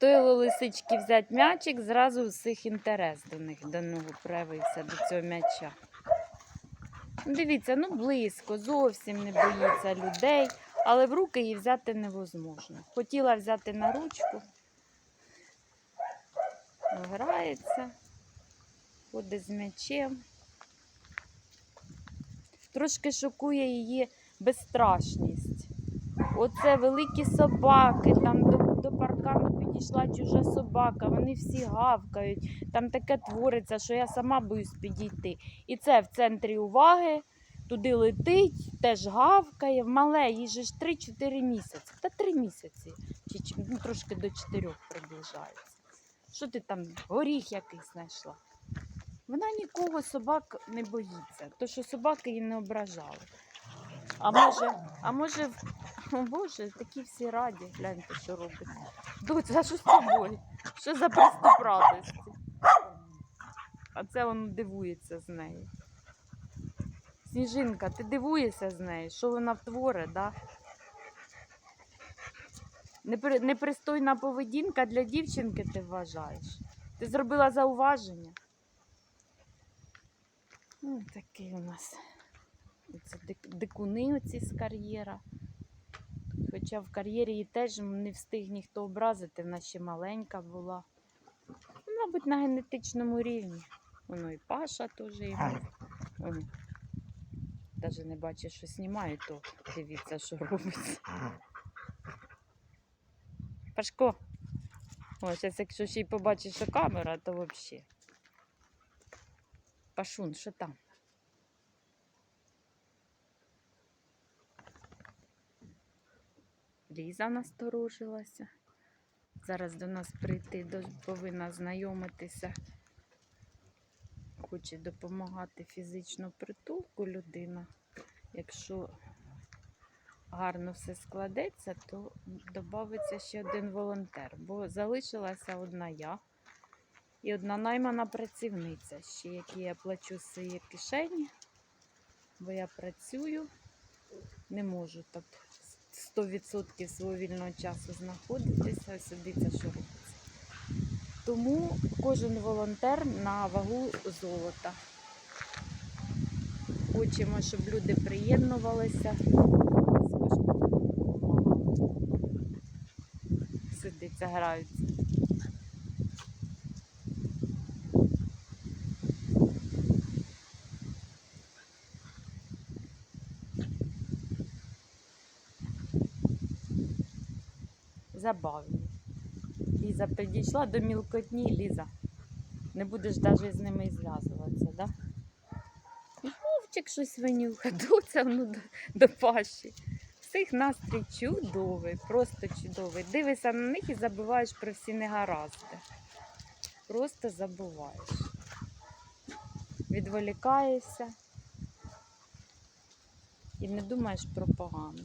Стоїло лисички взяти м'ячик, зразу всіх інтерес до них до нього проявився, до цього м'яча. Дивіться, ну близько, зовсім не боїться людей, але в руки її взяти невозможно. Хотіла взяти на ручку, грається, ходить з м'ячем. Трошки шокує її безстрашність. Оце великі собаки, там підійшла чужа собака, вони всі гавкають. Там таке твориться, що я сама боюсь підійти. І це в центрі уваги, туди летить, теж гавкає. Мале, їй же ж 3-4 місяці. Та 3 місяці, чи, ну, трошки до 4 приближається. Що ти там, горіх якийсь знайшла? Вона нікого собак не боїться, то що собаки її не ображали. А може, а може, о Боже, такі всі раді, гляньте, що робить. Доця, що з тобою? Що за приступ радості? А це він дивується з нею. Сніжинка, ти дивуєшся з нею, що вона втворе, да? Непри- Непристойна поведінка для дівчинки, ти вважаєш? Ти зробила зауваження? Ну, такий у нас. Це дик- дикуни оці з кар'єра. Хоча в кар'єрі її теж не встиг ніхто образити, вона ще маленька була. Ну, Мабуть, на генетичному рівні. Воно і Паша теж йому. Навіть не бачить, що знімаю, то дивіться, що робиться. Пашко. О, зараз, якщо ще й побачиш, що камера, то взагалі. Пашун, що там? Ліза насторожилася. Зараз до нас прийти, повинна знайомитися. Хоче допомагати фізично притулку людина. Якщо гарно все складеться, то додається ще один волонтер, бо залишилася одна я і одна наймана працівниця, ще які я плачу з своєї кишені, бо я працюю, не можу так 100% свого вільного часу знаходитися. Ось дивіться, що робиться. Тому кожен волонтер на вагу золота. Хочемо, щоб люди приєднувалися. Сидиться, граються. Забавні. Ліза підійшла до мілкотні, Ліза. Не будеш навіть з ними зв'язуватися, так? Да? Вовчик щось винюха, доця ну, до, до паші. Всіх настрій чудовий, просто чудовий. Дивишся на них і забуваєш про всі негаразди. Просто забуваєш. Відволікаєшся і не думаєш про погане.